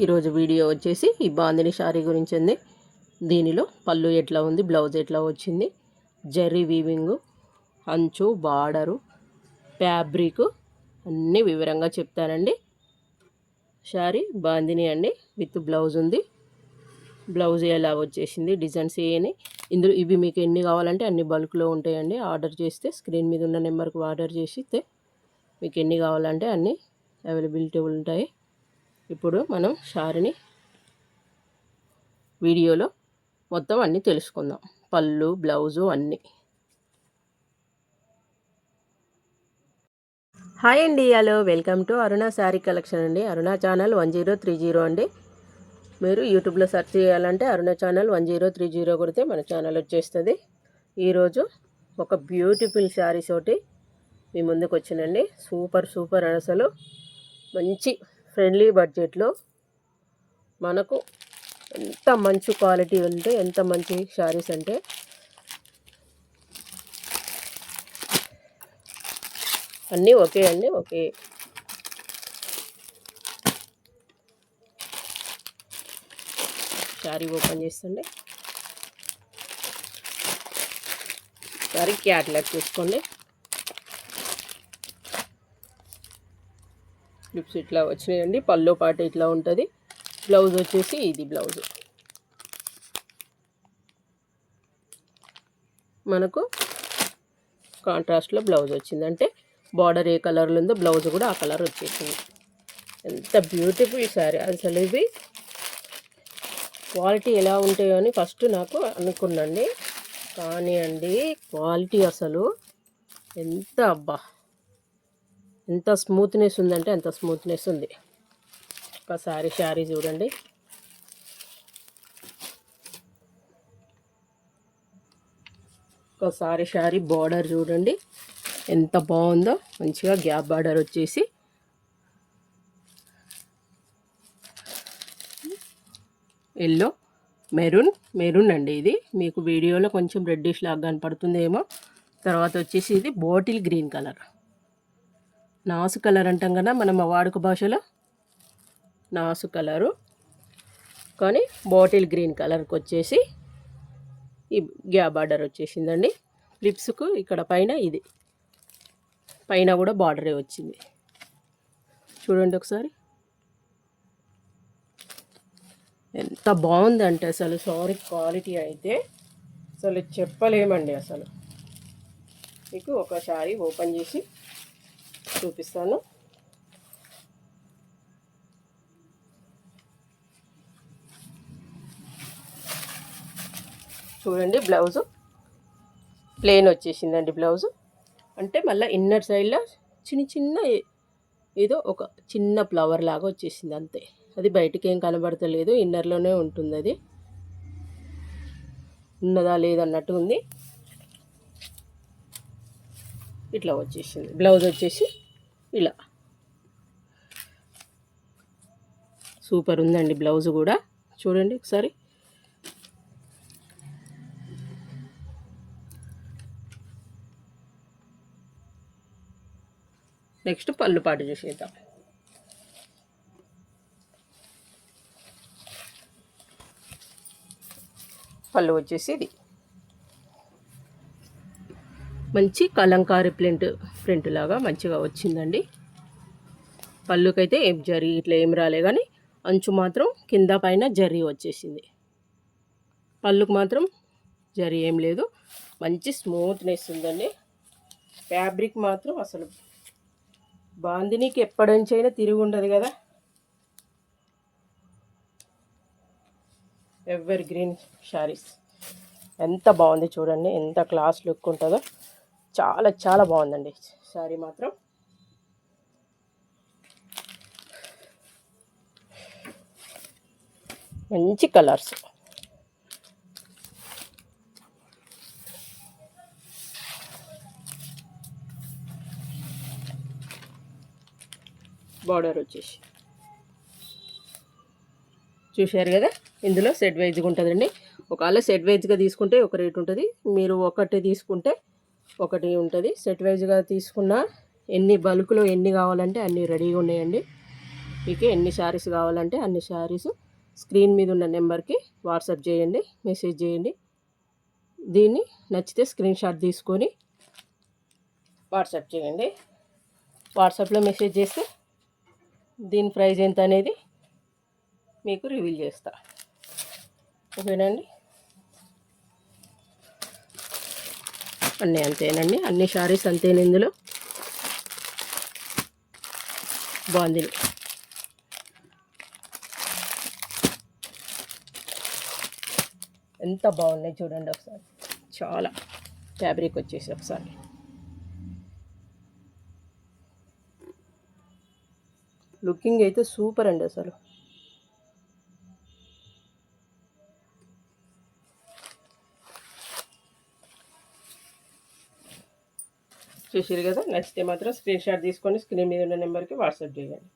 ఈరోజు వీడియో వచ్చేసి ఈ బాందిని శారీ గురించి ఉంది దీనిలో పళ్ళు ఎట్లా ఉంది బ్లౌజ్ ఎట్లా వచ్చింది జెర్రీ వీవింగ్ అంచు బార్డరు ఫ్యాబ్రిక్ అన్నీ వివరంగా చెప్తానండి. శారీ బాందిని అండి విత్ బ్లౌజ్ ఉంది. బ్లౌజ్ ఎలా వచ్చేసింది డిజైన్స్ ఏని ఇందులో ఇవి మీకు ఎన్ని కావాలంటే అన్ని బల్క్లో ఉంటాయండి. ఆర్డర్ చేస్తే స్క్రీన్ మీద ఉన్న నెంబర్కి ఆర్డర్ చేస్తే మీకు ఎన్ని కావాలంటే అన్నీ అవైలబిలిటీ ఉంటాయి. ఇప్పుడు మనం శారీని వీడియోలో మొత్తం అన్నీ తెలుసుకుందాం. పళ్ళు బ్లౌజు అన్నీ. హాయ్ అండి hello. Welcome to Aruna sari collection అండి. Aruna channel one zero three zero అండి. మీరు యూట్యూబ్లో సెర్చ్ చేయాలంటే Aruna channel one zero three zero కొడితే మన ఛానల్ వచ్చేస్తుంది. ఈరోజు ఒక బ్యూటిఫుల్ శారీస్ ఒకటి మీ ముందుకు వచ్చినండి. సూపర్ సూపర్ అసలు. మంచి ఫ్రెండ్లీ బడ్జెట్లో మనకు ఎంత మంచి క్వాలిటీ ఉంటే ఎంత మంచి శారీస్ అంటే అన్నీ ఓకే అండి ఓకే శారీ ఓపెన్ చేస్తుండే. శారీ క్యాట్లాగ్ చూసుకోండి. స్లిప్స్ ఇట్లా వచ్చినాయండి. పల్లో పాట ఇట్లా ఉంటుంది. బ్లౌజ్ వచ్చేసి ఇది బ్లౌజ్. మనకు కాంట్రాస్ట్లో బ్లౌజ్ వచ్చింది. అంటే బార్డర్ ఏ కలర్లో ఉందో బ్లౌజ్ కూడా ఆ కలర్ వచ్చేసింది. ఎంత బ్యూటిఫుల్ శారీ. అసలు ఇది క్వాలిటీ ఎలా ఉంటాయో అని ఫస్ట్ నాకు అనుకున్నాండి. కానీ అండి క్వాలిటీ అసలు ఎంత అబ్బా! ఎంత స్మూత్నెస్ ఉందంటే అంత స్మూత్నెస్ ఉంది. ఒకసారి శారీ చూడండి. ఒకసారి శారీ బార్డర్ చూడండి. ఎంత బాగుందో. మంచిగా గ్యాప్ బార్డర్ వచ్చేసి. ఎల్లో మెరూన్ మెరూన్ అండి ఇది. మీకు వీడియోలో కొంచెం రెడ్డిష్ లాగా కనపడుతుందేమో. తర్వాత వచ్చేసి ఇది బాటిల్ గ్రీన్ కలర్. నాసు కలర్ అంటాం కదా మనం వాడుక భాషలో. నాసు కలరు. కానీ బాటిల్ గ్రీన్ కలర్కి వచ్చేసి ఈ గ్యా బార్డర్ వచ్చేసిందండి. లిప్స్కు ఇక్కడ పైన ఇది. పైన కూడా బార్డరే వచ్చింది. చూడండి ఒకసారి. ఎంత బాగుందంటే అసలు సారీ క్వాలిటీ అయితే. అసలు చెప్పలేమండి అసలు. మీకు ఒకసారి ఓపెన్ చేసి చూపిస్తాను. చూడండి బ్లౌజు. ప్లెయిన్ వచ్చేసిందండి బ్లౌజు. అంటే మళ్ళీ ఇన్నర్ సైడ్లో చిన్న చిన్న ఏదో ఒక చిన్న ఫ్లవర్ లాగా వచ్చేసింది అంతే. అది బయటికి ఏం కనబడతలేదు ఇన్నర్లోనే ఉంటుంది అది ఉన్నదా లేదన్నట్టు ఉంది. ఇట్లా వచ్చేసింది. బ్లౌజ్ వచ్చేసి ఇలా. సూపర్ ఉందండి బ్లౌజ్ కూడా. చూడండి ఒకసారి. నెక్స్ట్ పళ్ళు పాటు చూసేద్దాం. పళ్ళు వచ్చేసి ఇది. మంచి కలంకారీ ప్రింట్ ప్రింట్ లాగా మంచిగా వచ్చిందండి. పళ్ళుకైతే ఏం జరి ఇట్లా ఏం రాలే కానీ అంచు మాత్రం కింద పైన జరి వచ్చేసింది. పళ్ళుకు మాత్రం జరి ఏం లేదు. మంచి స్మూత్నెస్ ఉందండి. ఫ్యాబ్రిక్ మాత్రం అసలు బాందినికి ఎప్పటించైనా తిరిగి ఉండదు కదా. Evergreen saris. ఎంత బాగుంది చూడండి. ఎంత క్లాస్ లుక్ ఉంటుందో. చాలా చాలా బాగుందండి. శారీ మాత్రం. మంచి కలర్స్. బార్డర్ వచ్చేసి. చూశారు కదా? ఇందులో సెట్ వైజ్గా ఉంటుందండి. ఒకవేళ సెట్ వైజ్గా తీసుకుంటే ఒక రేట్ ఉంటుంది. మీరు ఒకటి తీసుకుంటే ఒకటి ఉంటుంది. సెట్ వైజ్గా తీసుకున్న ఎన్ని బల్క్లో ఎన్ని కావాలంటే అన్ని రెడీగా ఉన్నాయండి. మీకు ఎన్ని శారీస్ కావాలంటే అన్ని శారీస్ స్క్రీన్ మీద ఉన్న నెంబర్కి వాట్సాప్ చేయండి మెసేజ్ చేయండి. దీన్ని నచ్చితే స్క్రీన్ షాట్ తీసుకొని వాట్సాప్ చేయండి. వాట్సాప్లో మెసేజ్ చేస్తే దీని ప్రైస్ ఎంత అనేది మీకు రివీల్ చేస్తా. ఓకేనండి? అన్నీ అంతేనండి. అన్ని శారీస్ అంతేనండి ఇందులో. బాగుంది. ఎంత బాగున్నాయి చూడండి ఒకసారి. చాలా ఫ్యాబ్రిక్ వచ్చేసి ఒకసారి. లుకింగ్ అయితే సూపర్ అండి అసలు. చూసారు కదా? నచ్చితే మాత్రం స్క్రీన్ షాట్ తీసుకొని స్క్రీన్ మీద ఉన్న నెంబర్కి వాట్సాప్ చేయండి.